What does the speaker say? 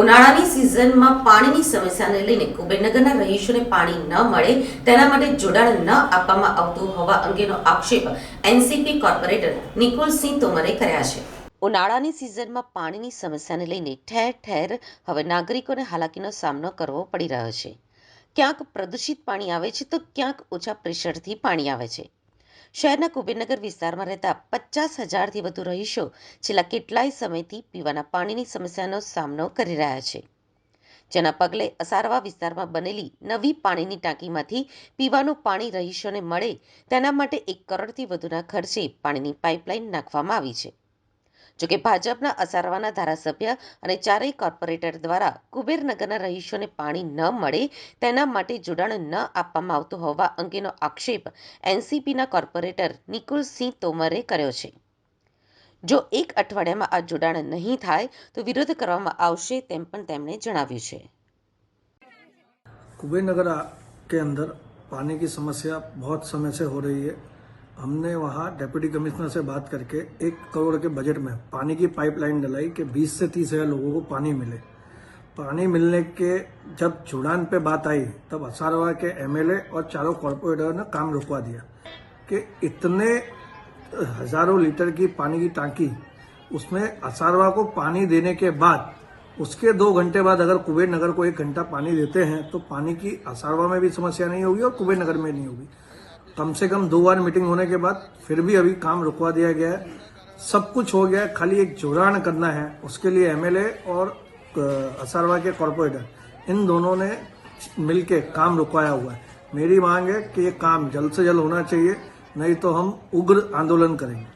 ઉનાળાની સિઝનમાં પાણીની સમસ્યાને લઈને કુબેરનગરના રહીશોને પાણી ન મળે, તેના માટે જોડાણ ન આપવામાં આવતું હોવા અંગેનો આક્ષેપ એનસીપી કોર્પોરેટર નિકુલસિંહ તોમરે કર્યા છે. ઉનાળાની સિઝનમાં પાણીની સમસ્યાને લઈને ઠેર ઠેર હવે નાગરિકોને હાલાકીનો સામનો કરવો પડી રહ્યો છે. ક્યાંક પ્રદૂષિત પાણી આવે છે તો ક્યાંક ઓછા પ્રેશરથી પાણી આવે છે. શહેરના કુબેરનગર વિસ્તારમાં રહેતા પચાસ હજારથી વધુ રહીશો છેલ્લા કેટલાય સમયથી પીવાના પાણીની સમસ્યાનો સામનો કરી રહ્યા છે. જેના પગલે અસારવા વિસ્તારમાં બનેલી નવી પાણીની ટાંકીમાંથી પીવાનું પાણી રહીશોને મળે તેના માટે એક કરોડથી વધુના ખર્ચે પાણીની પાઇપલાઇન નાખવામાં આવી છે. જોકે ભાજપના અસારવાના ધારાસભ્ય અને ચારેય કોર્પોરેટર દ્વારા કુબેરનગરના રહીશોને પાણી ન મળે તેના માટે જોડાણ ન આપવામાં આવતું હોવા અંગેનો આક્ષેપ એનસીપીના કોર્પોરેટર નિકુલસિંહ તોમરે કર્યો છે જો એક અઠવાડિયામાં આ જોડાણ નહીં થાય તો વિરોધ કરવામાં આવશે તેમ પણ તેમણે જણાવ્યું છે कुबेर नगर के अंदर पानी की समस्या बहुत समय से हो रही है हमने वहाँ डेप्यूटी कमिश्नर से बात करके एक करोड़ के बजट में पानी की पाइपलाइन डलाई कि 20 से तीस हज़ार लोगों को पानी मिले। पानी मिलने के जब चुड़ान पे बात आई, तब असारवा के एमएलए और चारों कॉरपोरेटर ने काम रुकवा दिया कि इतने हज़ारों लीटर की पानी की टांकी, उसमें असारवा को पानी देने के बाद, उसके दो घंटे बाद अगर कुबेर नगर को एक घंटा पानी देते हैं तो पानी की असारवा में भी समस्या नहीं होगी और कुबेर नगर में नहीं होगी। कम से कम दो बार मीटिंग होने के बाद फिर भी अभी काम रुकवा दिया गया है। सब कुछ हो गया है। खाली एक जुड़ान करना है। उसके लिए एमएलए और असरवा के कॉरपोरेटर इन दोनों ने मिलके काम रुकवाया हुआ है। मेरी मांग है कि ये काम जल्द से जल्द होना चाहिए, नहीं तो हम उग्र आंदोलन करेंगे।